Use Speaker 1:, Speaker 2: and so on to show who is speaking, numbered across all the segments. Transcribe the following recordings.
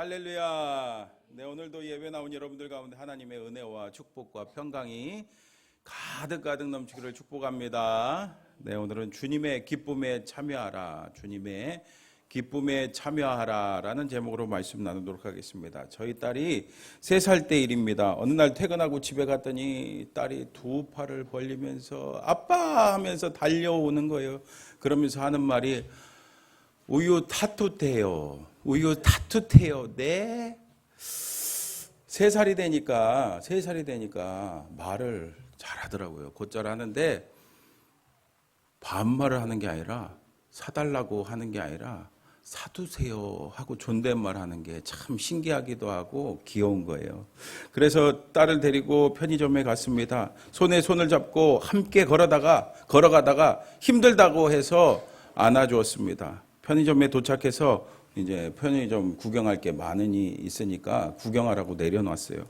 Speaker 1: 할렐루야. 네, 오늘도 예배 나온 여러분들 가운데 하나님의 은혜와 축복과 평강이 가득 가득 넘치기를 축복합니다. 네, 오늘은 주님의 기쁨에 참여하라. 주님의 기쁨에 참여하라 라는 제목으로 말씀 나누도록 하겠습니다. 저희 딸이 세 살 때 일입니다. 어느 날 퇴근하고 집에 갔더니 딸이 두 팔을 벌리면서 아빠 하면서 달려오는 거예요. 그러면서 하는 말이 우유 타투테요. 우유 타투테요. 네. 세 살이 되니까 세 살이 되니까 말을 잘하더라고요. 곧잘 하는데 반말을 하는 게 아니라 사달라고 하는 게 아니라 사두세요 하고 존댓말 하는 게 참 신기하기도 하고 귀여운 거예요. 그래서 딸을 데리고 편의점에 갔습니다. 손에 손을 잡고 함께 걸어다가 걸어가다가 힘들다고 해서 안아주었습니다. 편의점에 도착해서 이제 편의점 구경할 게 많으니 있으니까 구경하라고 내려놨어요.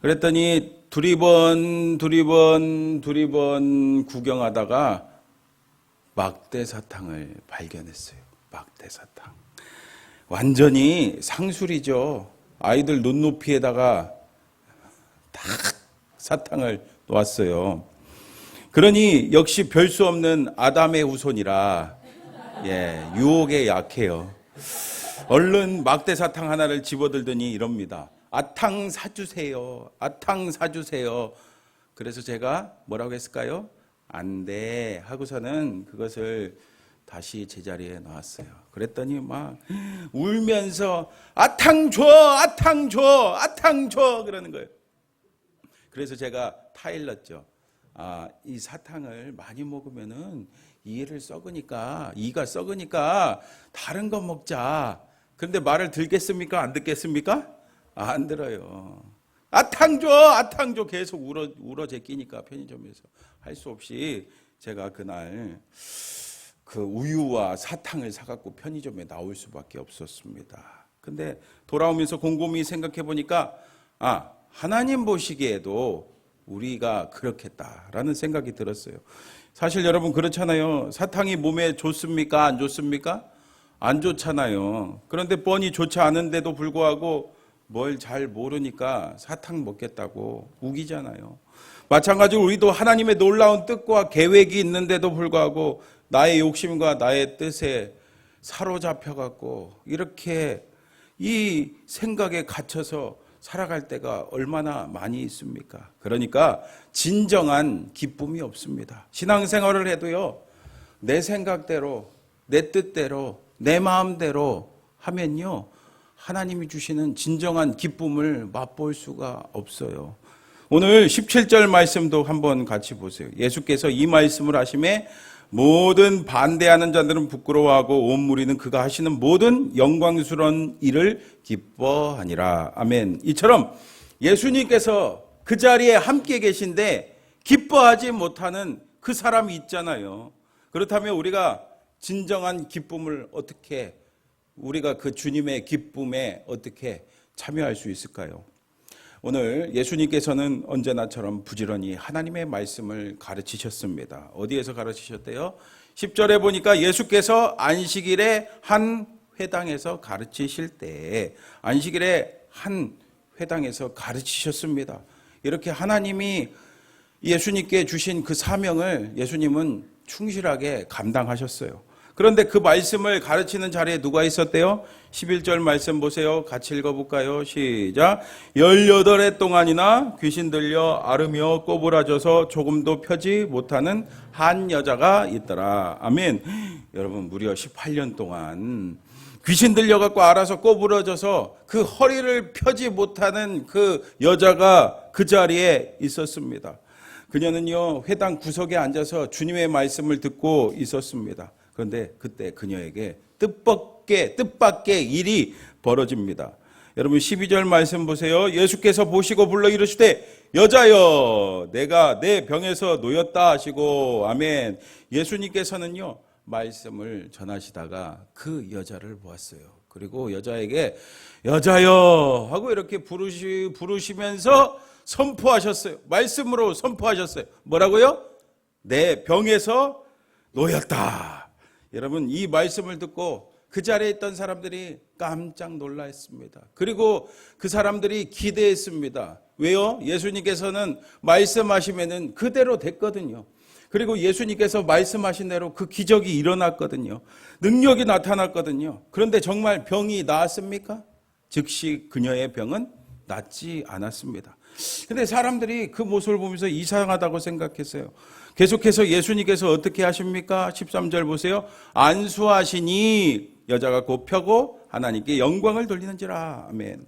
Speaker 1: 그랬더니 두리번 두리번 두리번 구경하다가 막대 사탕을 발견했어요. 막대 사탕. 완전히 상술이죠. 아이들 눈높이에다가 딱 사탕을 놓았어요. 그러니 역시 별 수 없는 아담의 후손이라 예, 유혹에 약해요. 얼른 막대 사탕 하나를 집어들더니 이럽니다. 아탕 사주세요. 아탕 사주세요. 그래서 제가 뭐라고 했을까요? 안 돼. 하고서는 그것을 다시 제자리에 놨어요. 그랬더니 막 울면서 아탕 줘, 아탕 줘, 아탕 줘 그러는 거예요. 그래서 제가 타일렀죠. 아, 이 사탕을 많이 먹으면은 이를 썩으니까 이가 썩으니까 다른 거 먹자. 그런데 말을 들겠습니까? 안 듣겠습니까? 아, 안 들어요. 아탕 줘, 아탕 줘 계속 울어 울어 제끼니까 편의점에서 할 수 없이 제가 그날 그 우유와 사탕을 사갖고 편의점에 나올 수밖에 없었습니다. 근데 돌아오면서 곰곰이 생각해 보니까 아 하나님 보시기에도 우리가 그렇겠다라는 생각이 들었어요. 사실 여러분 그렇잖아요. 사탕이 몸에 좋습니까? 안 좋습니까? 안 좋잖아요. 그런데 뻔히 좋지 않은데도 불구하고 뭘 잘 모르니까 사탕 먹겠다고 우기잖아요. 마찬가지로 우리도 하나님의 놀라운 뜻과 계획이 있는데도 불구하고 나의 욕심과 나의 뜻에 사로잡혀 갖고 이렇게 이 생각에 갇혀서 살아갈 때가 얼마나 많이 있습니까? 그러니까 진정한 기쁨이 없습니다. 신앙생활을 해도요, 내 생각대로, 내 뜻대로, 내 마음대로 하면요, 하나님이 주시는 진정한 기쁨을 맛볼 수가 없어요. 오늘 17절 말씀도 한번 같이 보세요. 예수께서 이 말씀을 하심에 모든 반대하는 자들은 부끄러워하고 온 무리는 그가 하시는 모든 영광스러운 일을 기뻐하니라. 아멘. 이처럼 예수님께서 그 자리에 함께 계신데 기뻐하지 못하는 그 사람이 있잖아요. 그렇다면 우리가 진정한 기쁨을 어떻게 우리가 그 주님의 기쁨에 어떻게 참여할 수 있을까요? 오늘 예수님께서는 언제나처럼 부지런히 하나님의 말씀을 가르치셨습니다. 어디에서 가르치셨대요? 10절에 보니까 예수께서 안식일에 한 회당에서 가르치실 때 안식일에 한 회당에서 가르치셨습니다. 이렇게 하나님이 예수님께 주신 그 사명을 예수님은 충실하게 감당하셨어요. 그런데 그 말씀을 가르치는 자리에 누가 있었대요? 11절 말씀 보세요. 같이 읽어볼까요? 시작. 18해 동안이나 귀신 들려 앓으며 꼬부라져서 조금도 펴지 못하는 한 여자가 있더라. 아멘. 여러분, 무려 18년 동안 귀신 들려갖고 알아서 꼬부러져서 그 허리를 펴지 못하는 그 여자가 그 자리에 있었습니다. 그녀는요, 회당 구석에 앉아서 주님의 말씀을 듣고 있었습니다. 그런데 그때 그녀에게 뜻밖의 뜻밖의 일이 벌어집니다. 여러분 12절 말씀 보세요. 예수께서 보시고 불러 이르시되 여자여 내가 내 병에서 놓였다 하시고 아멘. 예수님께서는요 말씀을 전하시다가 그 여자를 보았어요. 그리고 여자에게 여자여 하고 이렇게 부르시 부르시면서 선포하셨어요. 말씀으로 선포하셨어요. 뭐라고요? 내 병에서 놓였다. 여러분 이 말씀을 듣고 그 자리에 있던 사람들이 깜짝 놀라 했습니다. 그리고 그 사람들이 기대했습니다. 왜요? 예수님께서는 말씀하시면은 그대로 됐거든요. 그리고 예수님께서 말씀하신 대로 그 기적이 일어났거든요. 능력이 나타났거든요. 그런데 정말 병이 나았습니까? 즉시 그녀의 병은 낫지 않았습니다. 근데 사람들이 그 모습을 보면서 이상하다고 생각했어요. 계속해서 예수님께서 어떻게 하십니까? 13절 보세요. 안수하시니 여자가 곧 펴고 하나님께 영광을 돌리는지라. 아멘.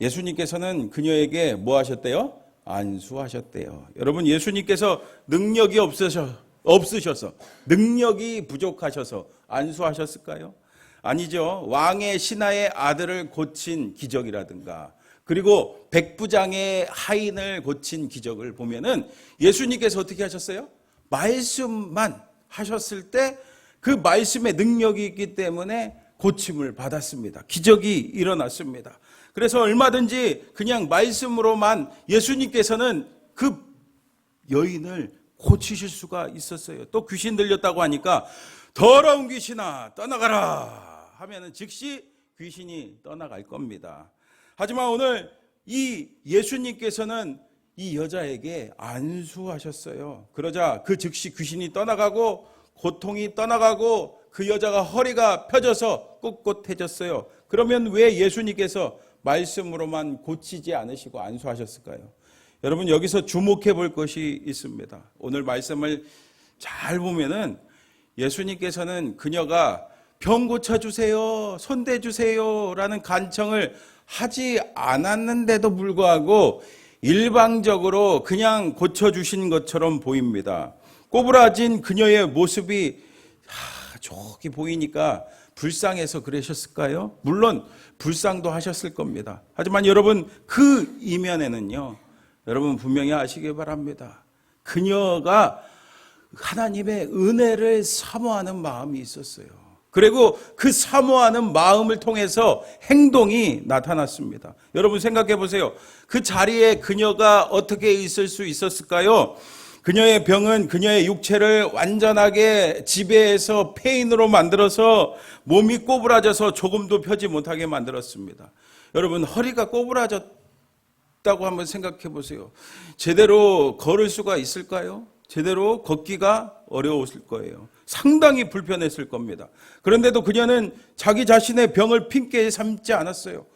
Speaker 1: 예수님께서는 그녀에게 뭐 하셨대요? 안수하셨대요. 여러분 예수님께서 능력이 없으셔 없으셔서 능력이 부족하셔서 안수하셨을까요? 아니죠. 왕의 신하의 아들을 고친 기적이라든가 그리고 백부장의 하인을 고친 기적을 보면은 예수님께서 어떻게 하셨어요? 말씀만 하셨을 때 그 말씀의 능력이 있기 때문에 고침을 받았습니다. 기적이 일어났습니다. 그래서 얼마든지 그냥 말씀으로만 예수님께서는 그 여인을 고치실 수가 있었어요. 또 귀신 들렸다고 하니까 더러운 귀신아 떠나가라 하면은 즉시 귀신이 떠나갈 겁니다. 하지만 오늘 이 예수님께서는 이 여자에게 안수하셨어요. 그러자 그 즉시 귀신이 떠나가고 고통이 떠나가고 그 여자가 허리가 펴져서 꿋꿋해졌어요. 그러면 왜 예수님께서 말씀으로만 고치지 않으시고 안수하셨을까요? 여러분 여기서 주목해 볼 것이 있습니다. 오늘 말씀을 잘 보면은 예수님께서는 그녀가 병 고쳐 주세요, 손대 주세요라는 간청을 하지 않았는데도 불구하고 일방적으로 그냥 고쳐 주신 것처럼 보입니다. 꼬부라진 그녀의 모습이 하, 저기 보이니까 불쌍해서 그러셨을까요? 물론 불쌍도 하셨을 겁니다. 하지만 여러분 그 이면에는요. 여러분 분명히 아시기 바랍니다. 그녀가 하나님의 은혜를 사모하는 마음이 있었어요. 그리고 그 사모하는 마음을 통해서 행동이 나타났습니다. 여러분 생각해 보세요. 그 자리에 그녀가 어떻게 있을 수 있었을까요? 그녀의 병은 그녀의 육체를 완전하게 지배해서 폐인으로 만들어서 몸이 꼬부라져서 조금도 펴지 못하게 만들었습니다. 여러분 허리가 꼬부라졌다고 한번 생각해 보세요. 제대로 걸을 수가 있을까요? 제대로 걷기가 어려웠을 거예요. 상당히 불편했을 겁니다. 그런데도 그녀는 자기 자신의 병을 핑계 삼지 않았어요.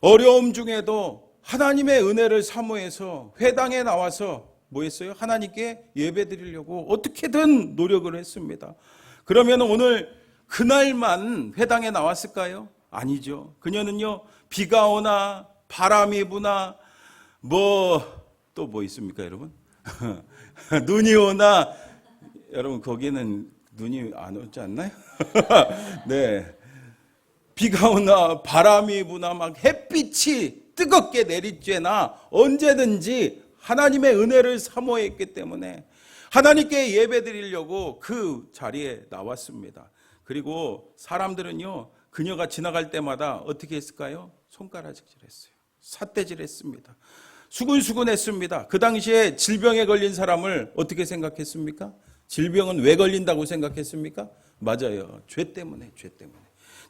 Speaker 1: 어려움 중에도 하나님의 은혜를 사모해서 회당에 나와서 뭐 했어요? 하나님께 예배 드리려고 어떻게든 노력을 했습니다. 그러면 오늘 그날만 회당에 나왔을까요? 아니죠. 그녀는요, 비가 오나, 바람이 부나, 뭐, 또 뭐 있습니까, 여러분? 눈이 오나, 여러분, 거기는 눈이 안 오지 않나요? 네. 비가 오나, 바람이 부나, 막 햇빛이 뜨겁게 내리쬐나, 언제든지 하나님의 은혜를 사모했기 때문에 하나님께 예배 드리려고 그 자리에 나왔습니다. 그리고 사람들은요, 그녀가 지나갈 때마다 어떻게 했을까요? 손가락질 했어요. 삿대질 했습니다. 수근수근 했습니다. 그 당시에 질병에 걸린 사람을 어떻게 생각했습니까? 질병은 왜 걸린다고 생각했습니까? 맞아요. 죄 때문에, 죄 때문에.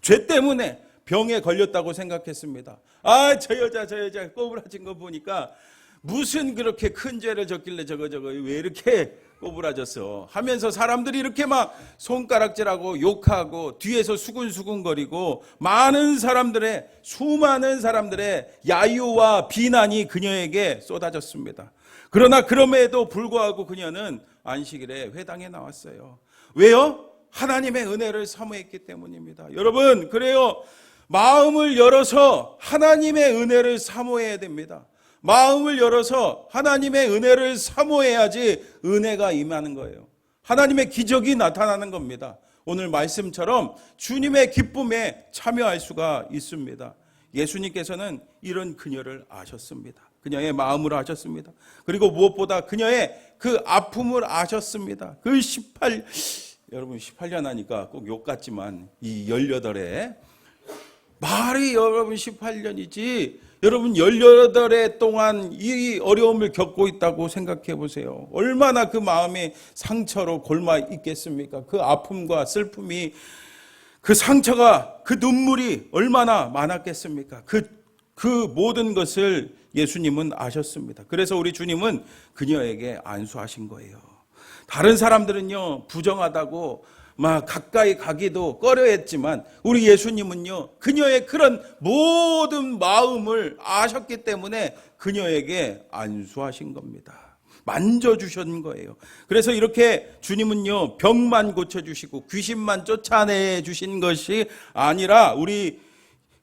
Speaker 1: 죄 때문에 병에 걸렸다고 생각했습니다. 아, 저 여자, 저 여자 꼬부라진 거 보니까 무슨 그렇게 큰 죄를 졌길래 저거 저거 왜 이렇게 꼬부라졌어 하면서 사람들이 이렇게 막 손가락질하고 욕하고 뒤에서 수근수근거리고 많은 사람들의 수많은 사람들의 야유와 비난이 그녀에게 쏟아졌습니다. 그러나 그럼에도 불구하고 그녀는 안식일에 회당에 나왔어요. 왜요? 하나님의 은혜를 사모했기 때문입니다. 여러분, 그래요. 마음을 열어서 하나님의 은혜를 사모해야 됩니다. 마음을 열어서 하나님의 은혜를 사모해야지 은혜가 임하는 거예요. 하나님의 기적이 나타나는 겁니다. 오늘 말씀처럼 주님의 기쁨에 참여할 수가 있습니다. 예수님께서는 이런 그녀를 아셨습니다. 그녀의 마음을 아셨습니다. 그리고 무엇보다 그녀의 그 아픔을 아셨습니다. 그 18, 여러분 18년 하니까 꼭 욕 같지만 이 18에 말이 여러분 18년이지 여러분 18해 동안 이 어려움을 겪고 있다고 생각해 보세요. 얼마나 그 마음이 상처로 골마 있겠습니까? 그 아픔과 슬픔이 그 상처가 그 눈물이 얼마나 많았겠습니까? 그, 그 모든 것을 예수님은 아셨습니다. 그래서 우리 주님은 그녀에게 안수하신 거예요. 다른 사람들은요, 부정하다고 막 가까이 가기도 꺼려 했지만 우리 예수님은요, 그녀의 그런 모든 마음을 아셨기 때문에 그녀에게 안수하신 겁니다. 만져주신 거예요. 그래서 이렇게 주님은요, 병만 고쳐주시고 귀신만 쫓아내 주신 것이 아니라 우리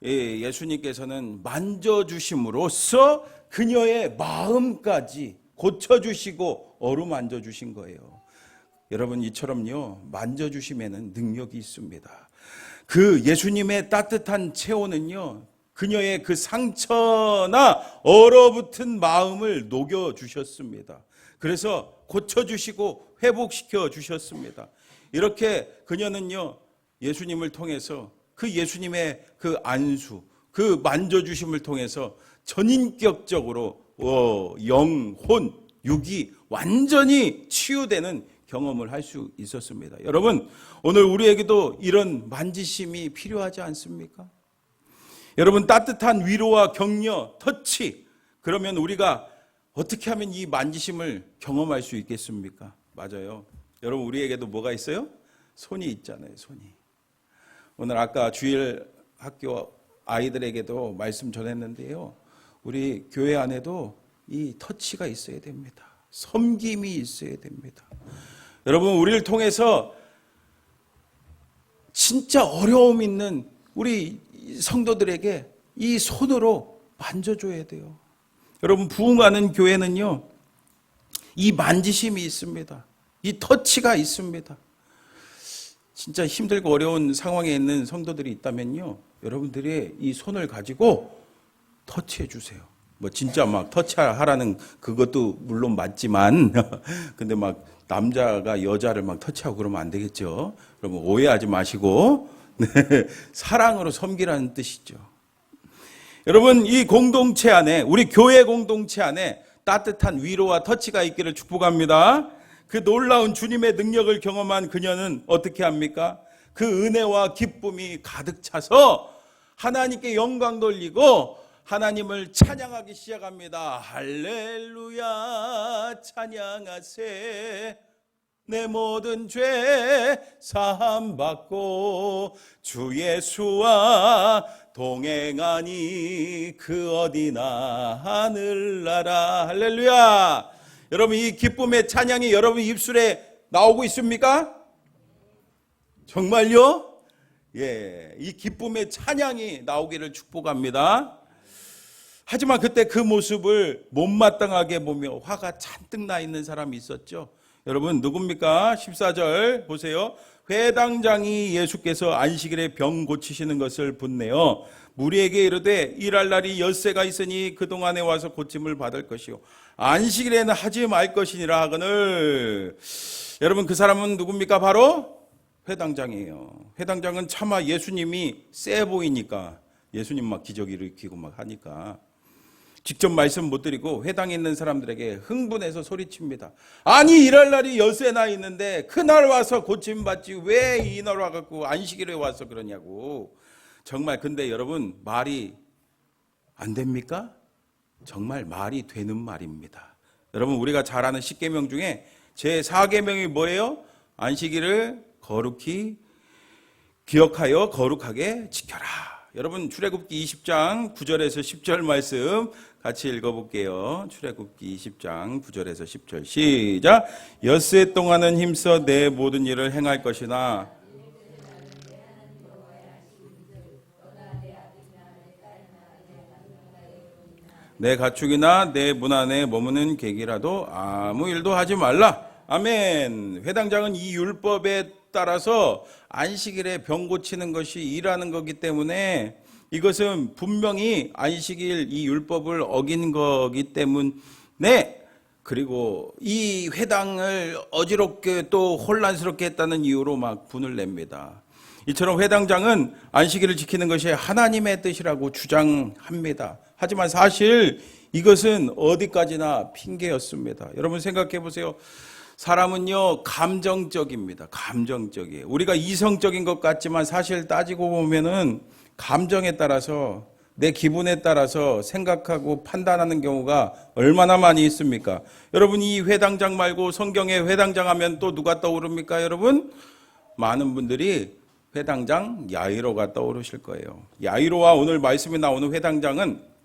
Speaker 1: 예, 예수님께서는 만져주심으로써 그녀의 마음까지 고쳐주시고 어루만져 주신 거예요. 여러분 이처럼요 만져주심에는 능력이 있습니다. 그 예수님의 따뜻한 체온은요 그녀의 그 상처나 얼어붙은 마음을 녹여 주셨습니다. 그래서 고쳐 주시고 회복시켜 주셨습니다. 이렇게 그녀는요 예수님을 통해서 그 예수님의 그 안수, 그 만져주심을 통해서 전인격적으로 어, 영, 혼, 육이 완전히 치유되는 경험을 할 수 있었습니다. 여러분, 오늘 우리에게도 이런 만지심이 필요하지 않습니까? 여러분, 따뜻한 위로와 격려, 터치, 그러면 우리가 어떻게 하면 이 만지심을 경험할 수 있겠습니까? 맞아요. 여러분, 우리에게도 뭐가 있어요? 손이 있잖아요, 손이. 오늘 아까 주일 학교 아이들에게도 말씀 전했는데요. 우리 교회 안에도 이 터치가 있어야 됩니다. 섬김이 있어야 됩니다. 여러분, 우리를 통해서 진짜 어려움 있는 우리 성도들에게 이 손으로 만져줘야 돼요. 여러분, 부흥하는 교회는요, 이 만지심이 있습니다. 이 터치가 있습니다. 진짜 힘들고 어려운 상황에 있는 성도들이 있다면요, 여러분들이 이 손을 가지고 터치해 주세요. 뭐 진짜 막 터치하라는 그것도 물론 맞지만, 근데 막 남자가 여자를 막 터치하고 그러면 안 되겠죠. 여러분 오해하지 마시고 네, 사랑으로 섬기라는 뜻이죠. 여러분 이 공동체 안에 우리 교회 공동체 안에 따뜻한 위로와 터치가 있기를 축복합니다. 그 놀라운 주님의 능력을 경험한 그녀는 어떻게 합니까? 그 은혜와 기쁨이 가득 차서 하나님께 영광 돌리고 하나님을 찬양하기 시작합니다. 할렐루야 찬양하세 내 모든 죄 사함 받고 주 예수와 동행하니 그 어디나 하늘나라 할렐루야 여러분 이 기쁨의 찬양이 여러분 입술에 나오고 있습니까? 정말요? 예, 이 기쁨의 찬양이 나오기를 축복합니다. 하지만 그때 그 모습을 못마땅하게 보며 화가 잔뜩 나 있는 사람이 있었죠. 여러분 누굽니까? 14절 보세요. 회당장이 예수께서 안식일에 병 고치시는 것을 본내어 무리에게 이르되 일할 날이 엿새가 있으니 그동안에 와서 고침을 받을 것이요 안식일에는 하지 말 것이니라 하거늘 여러분 그 사람은 누굽니까? 바로 회당장이에요. 회당장은 차마 예수님이 세 보이니까 예수님 막 기적 일으키고 막 하니까 직접 말씀 못 드리고 회당에 있는 사람들에게 흥분해서 소리칩니다. 아니 일할 날이 열세나 있는데 그날 와서 고침 받지 왜 이날 와갖고 안식일에 와서 그러냐고. 정말 근데 여러분 말이 안 됩니까? 정말 말이 되는 말입니다. 여러분 우리가 잘 아는 십계명 중에 제 4계명이 뭐예요? 안식일을 거룩히 기억하여 거룩하게 지켜라. 여러분 출애굽기 20장 9절에서 10절 말씀 같이 읽어볼게요. 출애굽기 20장 9절에서 10절 시작. 엿새 동안은 힘써 내 모든 일을 행할 것이나 내 가축이나 내 문 안에 머무는 객이라도 아무 일도 하지 말라. 아멘. 회당장은 이 율법에 따라서 안식일에 병 고치는 것이 일하는 거기 때문에 이것은 분명히 안식일 이 율법을 어긴 거기 때문에 그리고 이 회당을 어지럽게 또 혼란스럽게 했다는 이유로 막 분을 냅니다. 이처럼 회당장은 안식일을 지키는 것이 하나님의 뜻이라고 주장합니다. 하지만 사실 이것은 어디까지나 핑계였습니다. 여러분 생각해 보세요. 사람은요, 감정적입니다. 감정적이에요. 우리가 이성적인 것 같지만 사실 따지고 보면은 감정에 따라서 내 기분에 따라서 생각하고 판단하는 경우가 얼마나 많이 있습니까? 여러분, 이 회당장 말고 성경에 회당장 하면 또 누가 떠오릅니까, 여러분? 많은 분들이 회당장 야이로가 떠오르실 거예요. 야이로와 오늘 말씀이 나오는 회당장은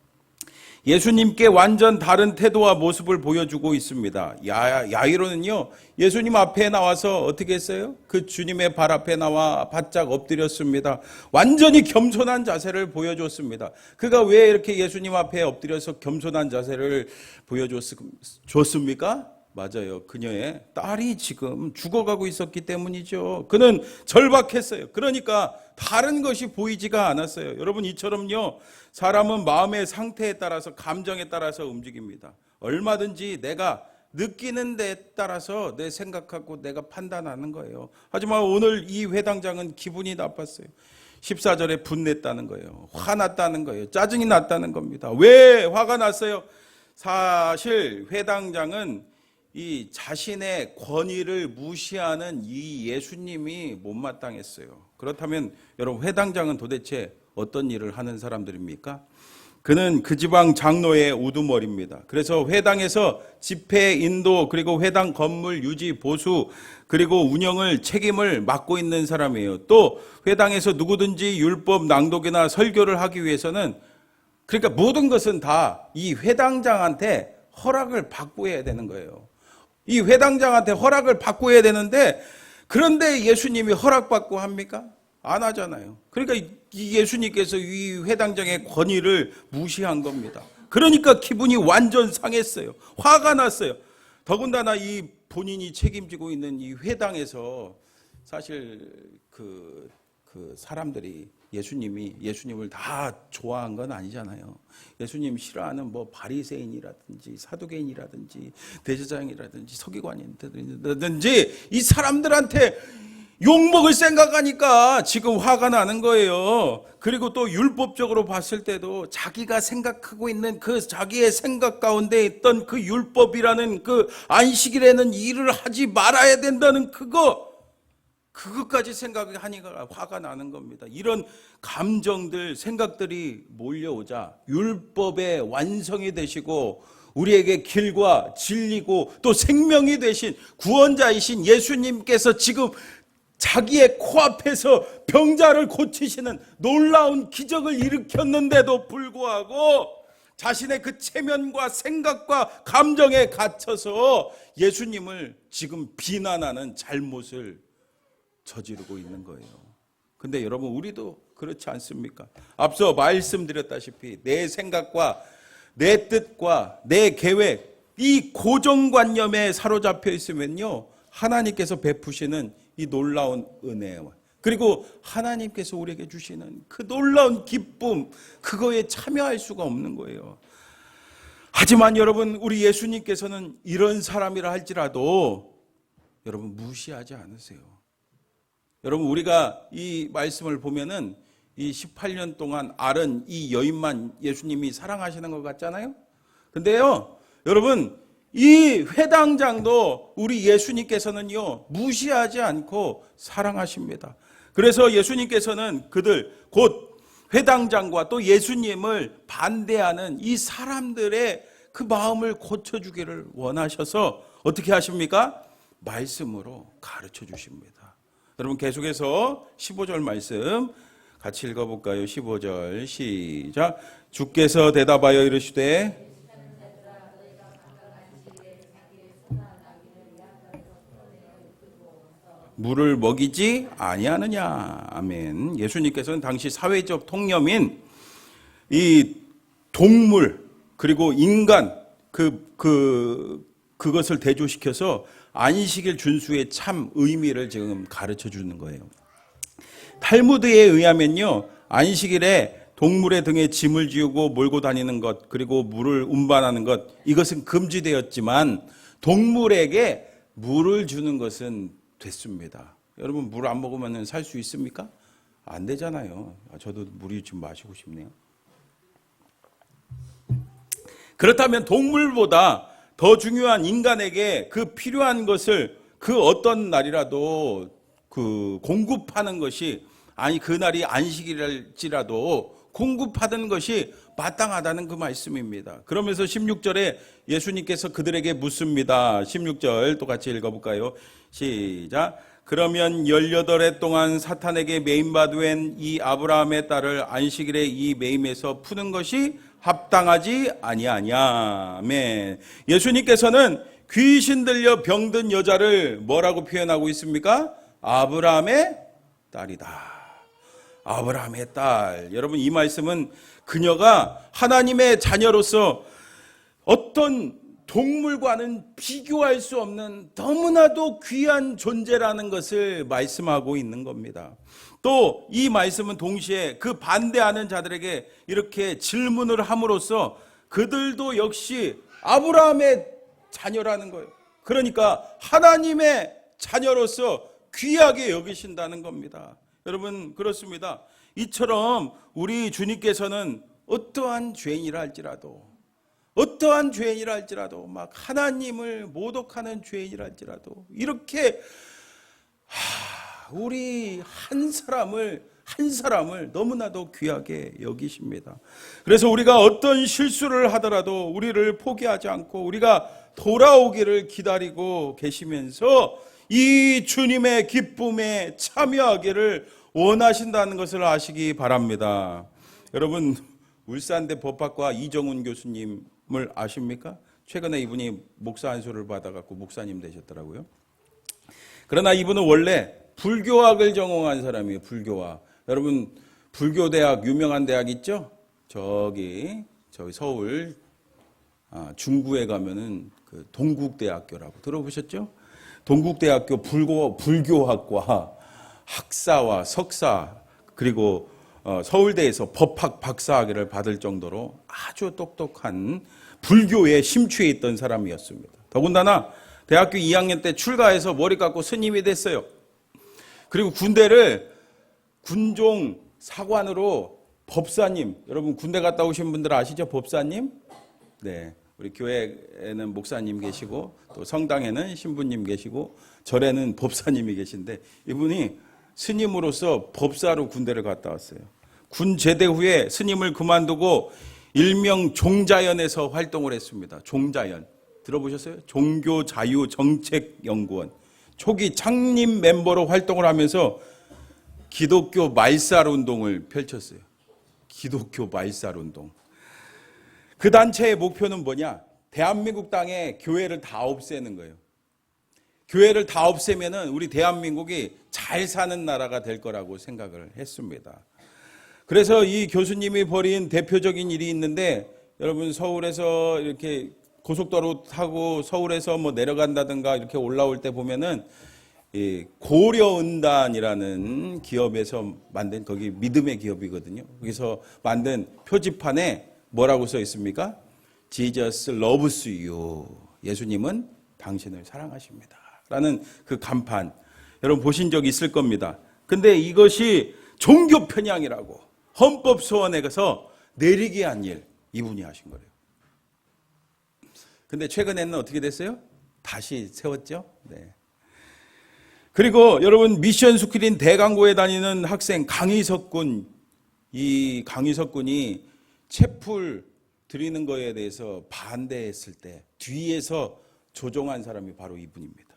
Speaker 1: 예수님께 완전 다른 태도와 모습을 보여주고 있습니다. 야, 야이로는요, 예수님 앞에 나와서 어떻게 했어요? 그 주님의 발 앞에 나와 바짝 엎드렸습니다. 완전히 겸손한 자세를 보여줬습니다. 그가 왜 이렇게 예수님 앞에 엎드려서 겸손한 자세를 보여줬습니까? 맞아요. 그녀의 딸이 지금 죽어가고 있었기 때문이죠. 그는 절박했어요. 그러니까 다른 것이 보이지가 않았어요. 여러분 이처럼요. 사람은 마음의 상태에 따라서 감정에 따라서 움직입니다. 얼마든지 내가 느끼는 데 따라서 내 생각하고 내가 판단하는 거예요. 하지만 오늘 이 회당장은 기분이 나빴어요. 14절에 분냈다는 거예요. 화났다는 거예요. 짜증이 났다는 겁니다. 왜 화가 났어요? 사실 회당장은 이 자신의 권위를 무시하는 이 예수님이 못마땅했어요. 그렇다면 여러분 회당장은 도대체 어떤 일을 하는 사람들입니까? 그는 그 지방 장로의 우두머리입니다. 그래서 회당에서 집회 인도 그리고 회당 건물 유지 보수 그리고 운영을 책임을 맡고 있는 사람이에요. 또 회당에서 누구든지 율법 낭독이나 설교를 하기 위해서는 그러니까 모든 것은 다 이 회당장한테 허락을 받고 해야 되는 거예요. 이 회당장한테 허락을 받고 해야 되는데 그런데 예수님이 허락받고 합니까? 안 하잖아요. 그러니까 이 예수님께서 이 회당장의 권위를 무시한 겁니다. 그러니까 기분이 완전 상했어요. 화가 났어요. 더군다나 이 본인이 책임지고 있는 이 회당에서 사실 그, 그 사람들이 예수님이 예수님을 다 좋아한 건 아니잖아요. 예수님 싫어하는 뭐 바리새인이라든지 사두개인이라든지 대제사장이라든지 서기관이라든지 이 사람들한테 욕먹을 생각하니까 지금 화가 나는 거예요. 그리고 또 율법적으로 봤을 때도 자기가 생각하고 있는 그 자기의 생각 가운데 있던 그 율법이라는 그 안식일에는 일을 하지 말아야 된다는 그거 그것까지 생각하니까 화가 나는 겁니다. 이런 감정들, 생각들이 몰려오자 율법의 완성이 되시고 우리에게 길과 진리고 또 생명이 되신 구원자이신 예수님께서 지금 자기의 코앞에서 병자를 고치시는 놀라운 기적을 일으켰는데도 불구하고 자신의 그 체면과 생각과 감정에 갇혀서 예수님을 지금 비난하는 잘못을 저지르고 있는 거예요. 근데 여러분 우리도 그렇지 않습니까? 앞서 말씀드렸다시피 내 생각과 내 뜻과 내 계획 이 고정관념에 사로잡혀 있으면요 하나님께서 베푸시는 이 놀라운 은혜와 그리고 하나님께서 우리에게 주시는 그 놀라운 기쁨 그거에 참여할 수가 없는 거예요. 하지만 여러분 우리 예수님께서는 이런 사람이라 할지라도 여러분 무시하지 않으세요. 여러분 우리가 이 말씀을 보면은 이 18년 동안 앓은 이 여인만 예수님이 사랑하시는 것 같잖아요. 근데요, 여러분 이 회당장도 우리 예수님께서는요 무시하지 않고 사랑하십니다. 그래서 예수님께서는 그들 곧 회당장과 또 예수님을 반대하는 이 사람들의 그 마음을 고쳐주기를 원하셔서 어떻게 하십니까? 말씀으로 가르쳐 주십니다. 여러분 계속해서 15절 말씀 같이 읽어볼까요? 15절 시작. 주께서 대답하여 이르시되 물을 먹이지 아니하느냐. 아멘. 예수님께서는 당시 사회적 통념인 이 동물 그리고 인간 그, 그, 그것을 대조시켜서 안식일 준수의 참 의미를 지금 가르쳐 주는 거예요. 탈무드에 의하면요, 안식일에 동물의 등에 짐을 지우고 몰고 다니는 것, 그리고 물을 운반하는 것, 이것은 금지되었지만, 동물에게 물을 주는 것은 됐습니다. 여러분, 물 안 먹으면 살 수 있습니까? 안 되잖아요. 아, 저도 물이 좀 마시고 싶네요. 그렇다면 동물보다 더 중요한 인간에게 그 필요한 것을 그 어떤 날이라도 그 공급하는 것이 아니 그 날이 안식일일지라도 공급하던 것이 마땅하다는 그 말씀입니다. 그러면서 16절에 예수님께서 그들에게 묻습니다. 16절 똑같이 읽어볼까요? 시작. 그러면 18해 동안 사탄에게 매임받은 이 아브라함의 딸을 안식일에 이 매임에서 푸는 것이 합당하지 아니하냐. 아멘. 예수님께서는 귀신 들려 병든 여자를 뭐라고 표현하고 있습니까? 아브라함의 딸이다. 아브라함의 딸. 여러분 이 말씀은 그녀가 하나님의 자녀로서 어떤 동물과는 비교할 수 없는 너무나도 귀한 존재라는 것을 말씀하고 있는 겁니다. 또 이 말씀은 동시에 그 반대하는 자들에게 이렇게 질문을 함으로써 그들도 역시 아브라함의 자녀라는 거예요. 그러니까 하나님의 자녀로서 귀하게 여기신다는 겁니다. 여러분 그렇습니다. 이처럼 우리 주님께서는 어떠한 죄인이라 할지라도 어떠한 죄인이라 할지라도 막 하나님을 모독하는 죄인이라 할지라도 이렇게 하, 우리 한 사람을 한 사람을 너무나도 귀하게 여기십니다. 그래서 우리가 어떤 실수를 하더라도 우리를 포기하지 않고 우리가 돌아오기를 기다리고 계시면서 이 주님의 기쁨에 참여하기를 원하신다는 것을 아시기 바랍니다. 여러분 울산대 법학과 이정훈 교수님 을 아십니까? 최근에 이분이 목사 안수를 받아갖고 목사님 되셨더라고요. 그러나 이분은 원래 불교학을 전공한 사람이에요. 불교학. 여러분 불교대학 유명한 대학 있죠? 저기 저기 서울 아, 중구에 가면은 그 동국대학교라고 들어보셨죠? 동국대학교 불교 불교학과 학사와 석사 그리고 어, 서울대에서 법학 박사학위를 받을 정도로 아주 똑똑한 불교에 심취해 있던 사람이었습니다. 더군다나 대학교 2학년 때 출가해서 머리 깎고 스님이 됐어요. 그리고 군대를 군종 사관으로 법사님, 여러분 군대 갔다 오신 분들 아시죠? 법사님? 네. 우리 교회에는 목사님 계시고 또 성당에는 신부님 계시고 절에는 법사님이 계신데 이분이 스님으로서 법사로 군대를 갔다 왔어요. 군 제대 후에 스님을 그만두고 일명 종자연에서 활동을 했습니다. 종자연. 들어보셨어요? 종교 자유 정책 연구원. 초기 창립 멤버로 활동을 하면서 기독교 말살 운동을 펼쳤어요. 기독교 말살 운동. 그 단체의 목표는 뭐냐? 대한민국 땅에 교회를 다 없애는 거예요. 교회를 다 없애면은 우리 대한민국이 잘 사는 나라가 될 거라고 생각을 했습니다. 그래서 이 교수님이 벌인 대표적인 일이 있는데 여러분 서울에서 이렇게 고속도로 타고 서울에서 뭐 내려간다든가 이렇게 올라올 때 보면은 이 고려은단이라는 기업에서 만든 거기 믿음의 기업이거든요. 거기서 만든 표지판에 뭐라고 써 있습니까? Jesus loves you. 예수님은 당신을 사랑하십니다. 라는 그 간판. 여러분 보신 적 있을 겁니다. 근데 이것이 종교 편향이라고 헌법 소원에 가서 내리게 한 일, 이분이 하신 거예요. 근데 최근에는 어떻게 됐어요? 다시 세웠죠? 네. 그리고 여러분 미션 스쿨인 대강고에 다니는 학생 강희석 군, 이 강희석 군이 채플 드리는 거에 대해서 반대했을 때 뒤에서 조종한 사람이 바로 이분입니다.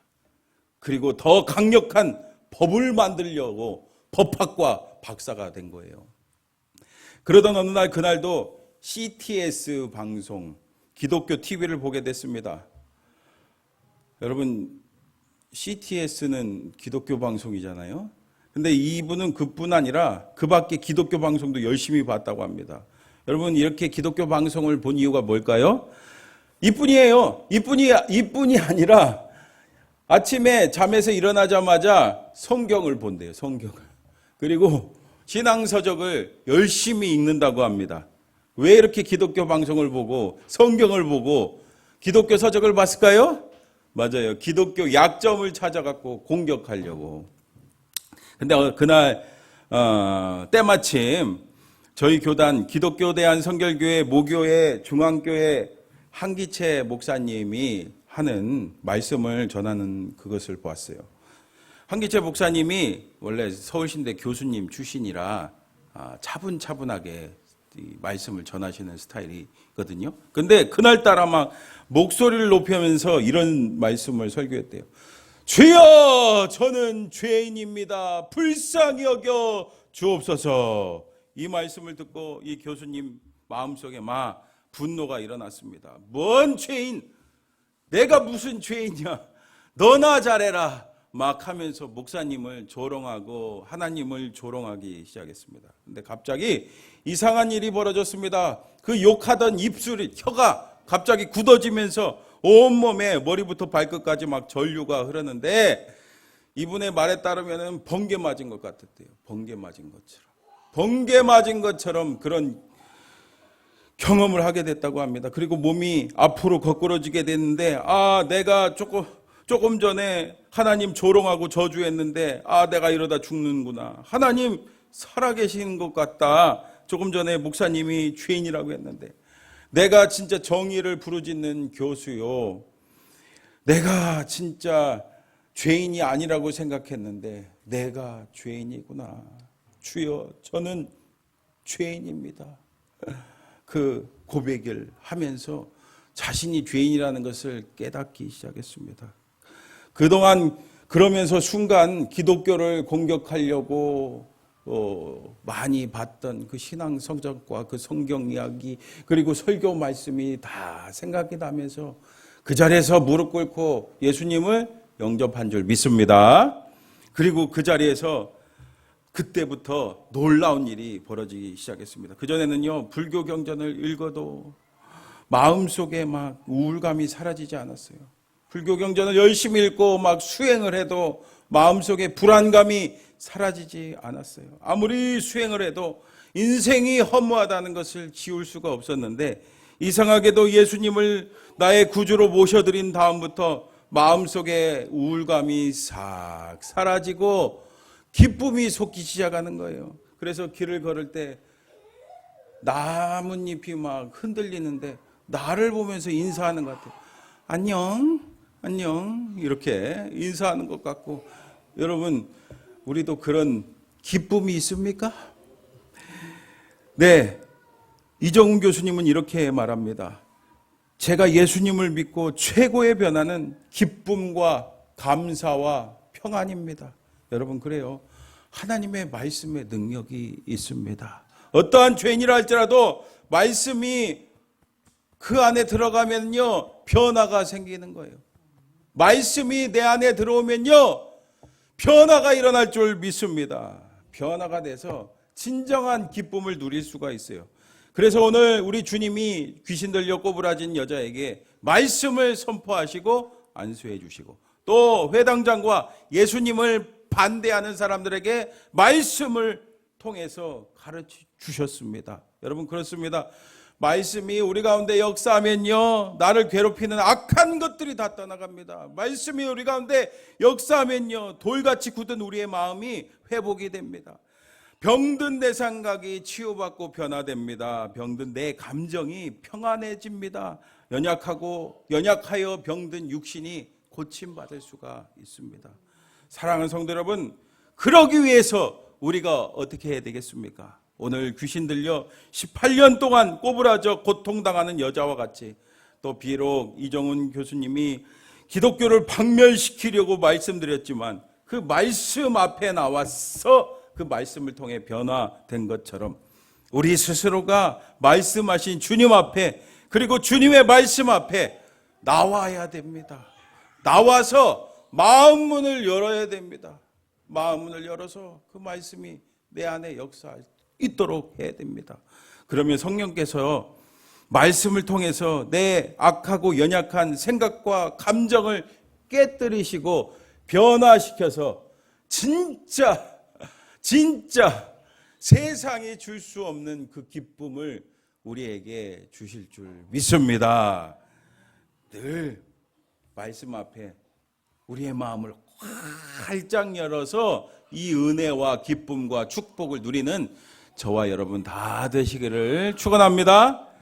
Speaker 1: 그리고 더 강력한 법을 만들려고 법학과 박사가 된 거예요. 그러던 어느 날 그날도 CTS 방송 기독교 TV를 보게 됐습니다. 여러분 CTS는 기독교 방송이잖아요. 근데 이분은 그뿐 아니라 그 밖에 기독교 방송도 열심히 봤다고 합니다. 여러분 이렇게 기독교 방송을 본 이유가 뭘까요? 이뿐이에요. 이뿐이 이뿐이 아니라 아침에 잠에서 일어나자마자 성경을 본대요. 성경을. 그리고 신앙 서적을 열심히 읽는다고 합니다. 왜 이렇게 기독교 방송을 보고 성경을 보고 기독교 서적을 봤을까요? 맞아요. 기독교 약점을 찾아갖고 공격하려고. 근데 어, 그날 어, 때마침 저희 교단 기독교 대한 성결교회 모교회 중앙교회 한기채 목사님이 하는 말씀을 전하는 그것을 보았어요. 한기채 목사님이 원래 서울신대 교수님 출신이라 아, 차분차분하게 이 말씀을 전하시는 스타일이거든요. 근데 그날따라 막 목소리를 높이면서 이런 말씀을 설교했대요. 주여 저는 죄인입니다. 불쌍히 여겨 주옵소서. 이 말씀을 듣고 이 교수님 마음속에 막 분노가 일어났습니다. 뭔 죄인? 내가 무슨 죄인이야? 너나 잘해라. 막 하면서 목사님을 조롱하고 하나님을 조롱하기 시작했습니다. 근데 갑자기 이상한 일이 벌어졌습니다. 그 욕하던 입술이 혀가 갑자기 굳어지면서 온몸에 머리부터 발끝까지 막 전류가 흐르는데 이분의 말에 따르면은 번개 맞은 것 같았대요. 번개 맞은 것처럼. 번개 맞은 것처럼 그런 경험을 하게 됐다고 합니다. 그리고 몸이 앞으로 거꾸러지게 됐는데 아 내가 조금 조금 전에 하나님 조롱하고 저주했는데 아 내가 이러다 죽는구나. 하나님 살아계신 것 같다. 조금 전에 목사님이 죄인이라고 했는데 내가 진짜 정의를 부르짖는 교수요. 내가 진짜 죄인이 아니라고 생각했는데 내가 죄인이구나. 주여 저는 죄인입니다. 그 고백을 하면서 자신이 죄인이라는 것을 깨닫기 시작했습니다. 그동안 그러면서 순간 기독교를 공격하려고 어, 많이 봤던 그 신앙 성적과 그 성경 이야기 그리고 설교 말씀이 다 생각이 나면서 그 자리에서 무릎 꿇고 예수님을 영접한 줄 믿습니다. 그리고 그 자리에서 그때부터 놀라운 일이 벌어지기 시작했습니다. 그전에는요, 불교 경전을 읽어도 마음속에 막 우울감이 사라지지 않았어요. 불교 경전을 열심히 읽고 막 수행을 해도 마음속에 불안감이 사라지지 않았어요. 아무리 수행을 해도 인생이 허무하다는 것을 지울 수가 없었는데 이상하게도 예수님을 나의 구주로 모셔드린 다음부터 마음속에 우울감이 싹 사라지고 기쁨이 솟기 시작하는 거예요. 그래서 길을 걸을 때 나뭇잎이 막 흔들리는데 나를 보면서 인사하는 것 같아요. 안녕, 안녕 이렇게 인사하는 것 같고 여러분 우리도 그런 기쁨이 있습니까? 네, 이정훈 교수님은 이렇게 말합니다. 제가 예수님을 믿고 최고의 변화는 기쁨과 감사와 평안입니다. 여러분 그래요. 하나님의 말씀의 능력이 있습니다. 어떠한 죄인이라 할지라도 말씀이 그 안에 들어가면요 변화가 생기는 거예요. 말씀이 내 안에 들어오면요 변화가 일어날 줄 믿습니다. 변화가 돼서 진정한 기쁨을 누릴 수가 있어요. 그래서 오늘 우리 주님이 귀신 들려 꼬부라진 여자에게 말씀을 선포하시고 안수해 주시고 또 회당장과 예수님을 반대하는 사람들에게 말씀을 통해서 가르쳐 주셨습니다. 여러분 그렇습니다. 말씀이 우리 가운데 역사하면요 나를 괴롭히는 악한 것들이 다 떠나갑니다. 말씀이 우리 가운데 역사하면요 돌같이 굳은 우리의 마음이 회복이 됩니다. 병든 내 생각이 치유받고 변화됩니다. 병든 내 감정이 평안해집니다. 연약하고 연약하여 병든 육신이 고침받을 수가 있습니다. 사랑하는 성도 여러분, 그러기 위해서 우리가 어떻게 해야 되겠습니까? 오늘 귀신 들려 18년 동안 꼬부라져 고통당하는 여자와 같이 또 비록 이정훈 교수님이 기독교를 박멸시키려고 말씀드렸지만 그 말씀 앞에 나와서 그 말씀을 통해 변화된 것처럼 우리 스스로가 말씀하신 주님 앞에 그리고 주님의 말씀 앞에 나와야 됩니다. 나와서 마음 문을 열어야 됩니다. 마음 문을 열어서 그 말씀이 내 안에 역사할 수 있도록 해야 됩니다. 그러면 성령께서 말씀을 통해서 내 악하고 연약한 생각과 감정을 깨뜨리시고 변화시켜서 진짜 진짜 세상이 줄 수 없는 그 기쁨을 우리에게 주실 줄 믿습니다. 늘 말씀 앞에 우리의 마음을 활짝 열어서 이 은혜와 기쁨과 축복을 누리는 저와 여러분 다 되시기를 축원합니다.